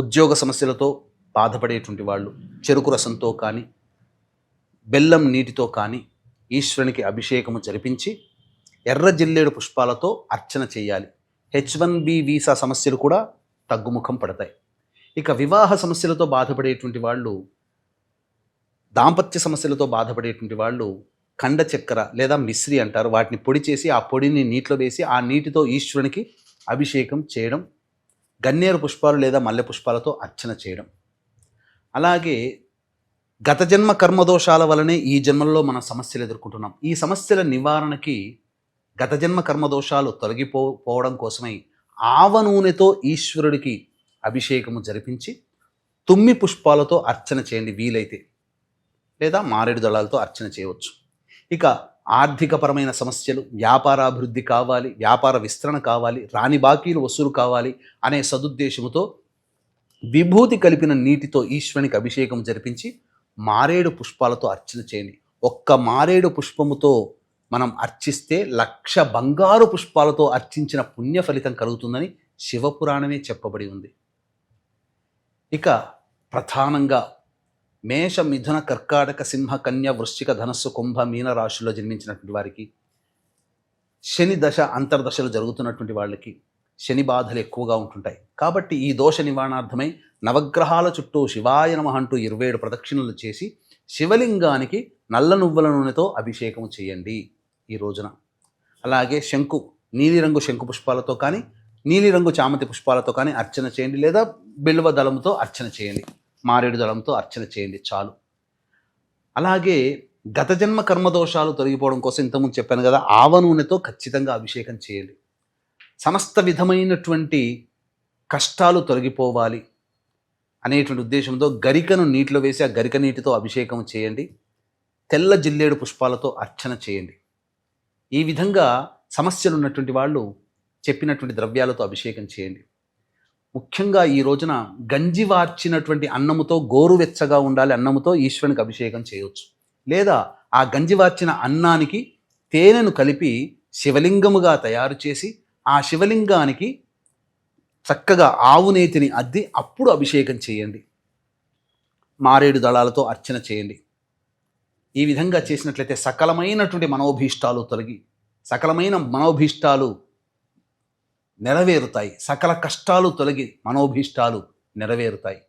ఉద్యోగ సమస్యలతో బాధపడేటువంటి వాళ్ళు చెరుకు రసంతో కానీ బెల్లం నీటితో కానీ ఈశ్వరునికి అభిషేకము జరిపించి ఎర్ర జిల్లేడు పుష్పాలతో అర్చన చేయాలి. హెచ్ వన్ బి వీసా సమస్యలు కూడా తగ్గుముఖం పడతాయి. ఇక వివాహ సమస్యలతో బాధపడేటువంటి వాళ్ళు దాంపత్య సమస్యలతో బాధపడేటువంటి వాళ్ళు కండ చక్కెర లేదా మిశ్రి అంటారు. వాటిని పొడి చేసి ఆ పొడిని నీటిలో వేసి ఆ నీటితో ఈశ్వరునికి అభిషేకం చేయడం గన్నేరు పుష్పాలు లేదా మల్లె పుష్పాలతో అర్చన చేయడం. అలాగే గత జన్మ కర్మదోషాల వలనే ఈ జన్మల్లో మనం సమస్యలు ఎదుర్కొంటున్నాం. ఈ సమస్యల నివారణకి గత జన్మ కర్మదోషాలు తొలగిపో పోవడం కోసమై ఆవ నూనెతో ఈశ్వరుడికి అభిషేకము జరిపించి తుమ్మి పుష్పాలతో అర్చన చేయండి వీలైతే. లేదా మారేడు దళాలతో అర్చన చేయవచ్చు. ఇక ఆర్థికపరమైన సమస్యలు వ్యాపారాభివృద్ధి కావాలి వ్యాపార విస్తరణ కావాలి రాని బాకీలు వసూలు కావాలి అనే సదుద్దేశముతో విభూతి కలిపిన నీటితో ఈశ్వరునికి అభిషేకం జరిపించి మారేడు పుష్పాలతో అర్చన చేయండి. ఒక్క మారేడు పుష్పముతో మనం అర్చిస్తే లక్ష బంగారు పుష్పాలతో అర్చించిన పుణ్య ఫలితం కలుగుతుందని శివపురాణమే చెప్పబడి ఉంది. ఇక ప్రధానంగా మేష మిథున కర్కాటక సింహ కన్య వృశ్చిక ధనస్సు కుంభ మీన రాశుల్లో జన్మించినటువంటి వారికి శని దశ అంతర్దశలు జరుగుతున్నటువంటి వాళ్ళకి శని బాధలు ఎక్కువగా ఉంటుంటాయి. కాబట్టి ఈ దోష నివారణార్థమై నవగ్రహాల చుట్టూ శివాయ నమ అంటూ ఇరవై ఏడు ప్రదక్షిణలు చేసి శివలింగానికి నల్ల నువ్వుల నూనెతో అభిషేకం చేయండి ఈ రోజున. అలాగే శంకు నీలిరంగు శంకు పుష్పాలతో కానీ నీలిరంగు చామంతి పుష్పాలతో కానీ అర్చన చేయండి లేదా బిల్వ దళంతో అర్చన చేయండి. మారేడు దళంతో అర్చన చేయండి చాలు. అలాగే గత జన్మ కర్మదోషాలు తొలగిపోవడం కోసం ఇంతకుముందు చెప్పాను కదా ఆవ నూనెతో ఖచ్చితంగా అభిషేకం చేయండి. సమస్త విధమైనటువంటి కష్టాలు తొలగిపోవాలి అనేటువంటి ఉద్దేశంతో గరికను నీటిలో వేసి ఆ గరిక నీటితో అభిషేకం చేయండి. తెల్ల జిల్లేడు పుష్పాలతో అర్చన చేయండి. ఈ విధంగా సమస్యలు ఉన్నటువంటి వాళ్ళు చెప్పినటువంటి ద్రవ్యాలతో అభిషేకం చేయండి. ముఖ్యంగా ఈ రోజున గంజి వార్చినటువంటి అన్నముతో గోరువెచ్చగా ఉండాలి అన్నముతో ఈశ్వరునికి అభిషేకం చేయవచ్చు లేదా ఆ గంజి వార్చిన అన్నానికి తేనెను కలిపి శివలింగముగా తయారు చేసి ఆ శివలింగానికి చక్కగా ఆవు నేతిని అద్ది అప్పుడు అభిషేకం చేయండి. మారేడు దళాలతో అర్చన చేయండి. ఈ విధంగా చేసినట్లయితే సకలమైనటువంటి మనోభీష్టాలు తొలగి సకలమైన మనోభీష్టాలు నెరవేరుతాయి. సకల కష్టాలు తొలగి మనోభీష్టాలు నెరవేరుతాయి.